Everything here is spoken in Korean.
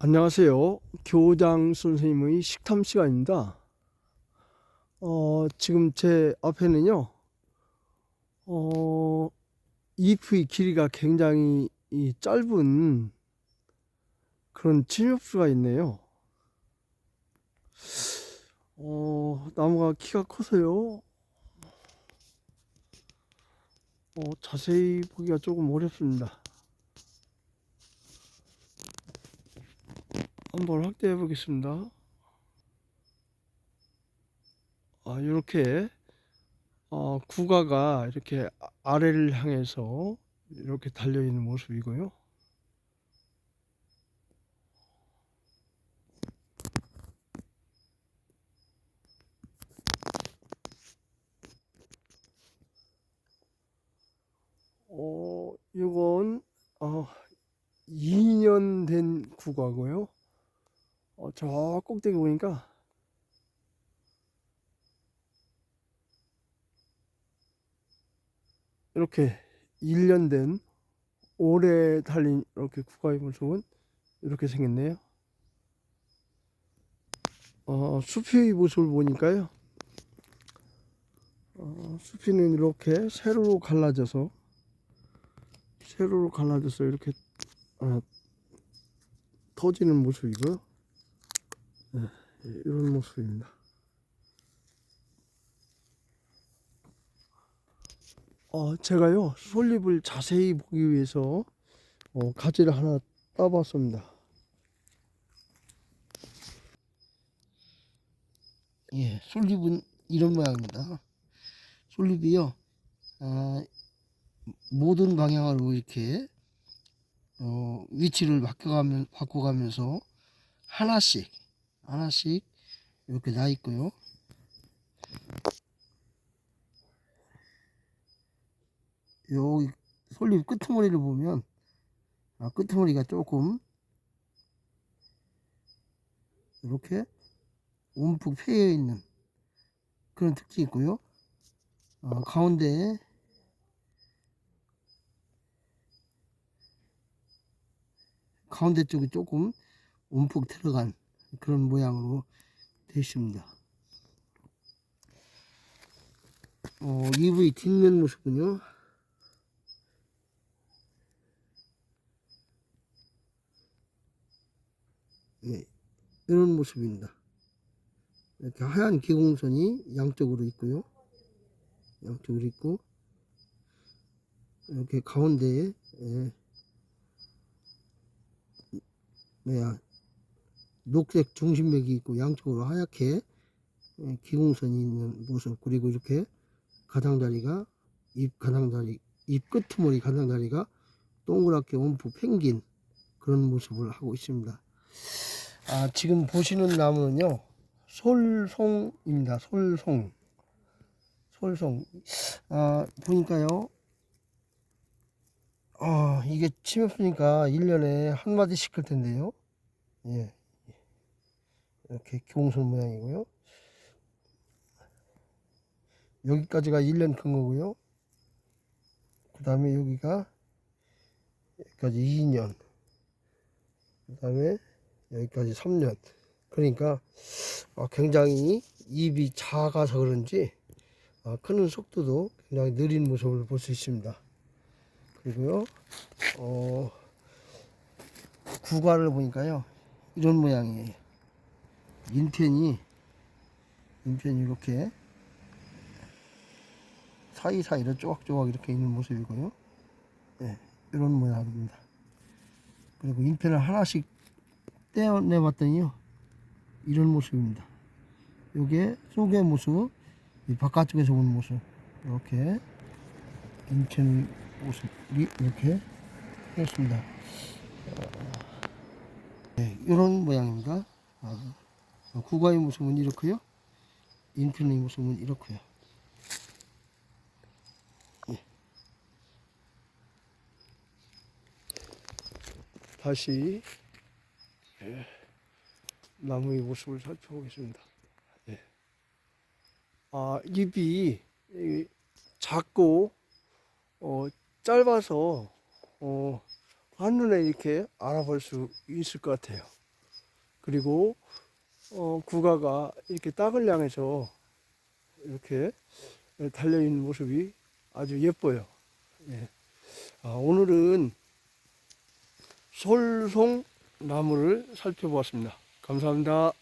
안녕하세요. 교장 선생님의 식탐 시간입니다. 어, 지금 제 앞에는요, 어, 잎의 길이가 굉장히 이 짧은 그런 침엽수가 있네요. 어, 나무가 키가 커서요, 어, 자세히 보기가 조금 어렵습니다. 한번 확대해 보겠습니다. 아, 이렇게 어, 구가가 이렇게 아- 아래를 향해서 이렇게 달려 있는 모습이고요. 어, 이건 어, 2년 된 구가고요. 어, 저 꼭대기 보니까 이렇게 1년 된 오래 달린 이렇게 국가의 모습은 이렇게 생겼네요. 어, 숲의 모습을 보니까요. 어, 숲이는 이렇게 세로로 갈라져서 세로로 갈라져서 이렇게 어, 터지는 모습이고요. 네, 이런 모습입니다. 어, 제가요, 솔잎을 자세히 보기 위해서 어, 가지를 하나 따봤습니다. 예, 솔잎은 이런 모양입니다. 솔잎이요, 아, 모든 방향으로 이렇게 어, 위치를 바꿔가면 바꿔가면서 하나씩 하나씩 이렇게 나 있고요. 여기 솔잎 끄트머리를 보면 아, 끄트머리가 조금 이렇게 움푹 패여 있는 그런 특징이 있고요. 어, 가운데 가운데 쪽이 조금 움푹 들어간 그런 모양으로 되어 있습니다. 어, EV 뒷면 모습은요. 네, 이런 모습입니다. 이렇게 하얀 기공선이 양쪽으로 있고요. 양쪽으로 있고 이렇게 가운데에 예, 뭐야 녹색 중심맥이 있고 양쪽으로 하얗게 예, 기공선이 있는 모습 그리고 이렇게 가장자리가 잎 가장자리 잎 끄트머리 가장자리가 동그랗게 움푹 팽긴 그런 모습을 하고 있습니다. 아 지금 보시는 나무는요 솔송입니다. 솔송 솔송 아 보니까요 아 이게 침엽수니까 1년에 한 마디씩 클 텐데요 예 이렇게 기공선 모양이고요. 여기까지가 1년 큰 거고요. 그 다음에 여기가 여기까지 2년. 그 다음에 여기까지 3년. 그러니까 아, 굉장히 입이 작아서 그런지 아, 크는 속도도 굉장히 느린 모습을 볼 수 있습니다. 그리고요 어, 구과를 보니까요 이런 모양이에요 인편이 인편이 이렇게 사이사이로 조각조각 이렇게 있는 모습이고요. 네, 이런 모양입니다. 그리고 인편을 하나씩 떼어내 봤더니요 이런 모습입니다. 요게 속의 모습 이 바깥쪽에서 온 모습 이렇게 인천 모습이 이렇게 했습니다. 네, 이런 모양입니다. 아, 국가의 모습은 이렇고요 인편의 모습은 이렇고요 다시 예, 나무의 모습을 살펴보겠습니다. 예. 아, 잎이 이, 작고 어, 짧아서 어, 한눈에 이렇게 알아볼 수 있을 것 같아요. 그리고 어, 구가가 이렇게 딱을 향해서 이렇게 달려 있는 모습이 아주 예뻐요. 예. 아, 오늘은 솔송 나무를 살펴보았습니다. 감사합니다.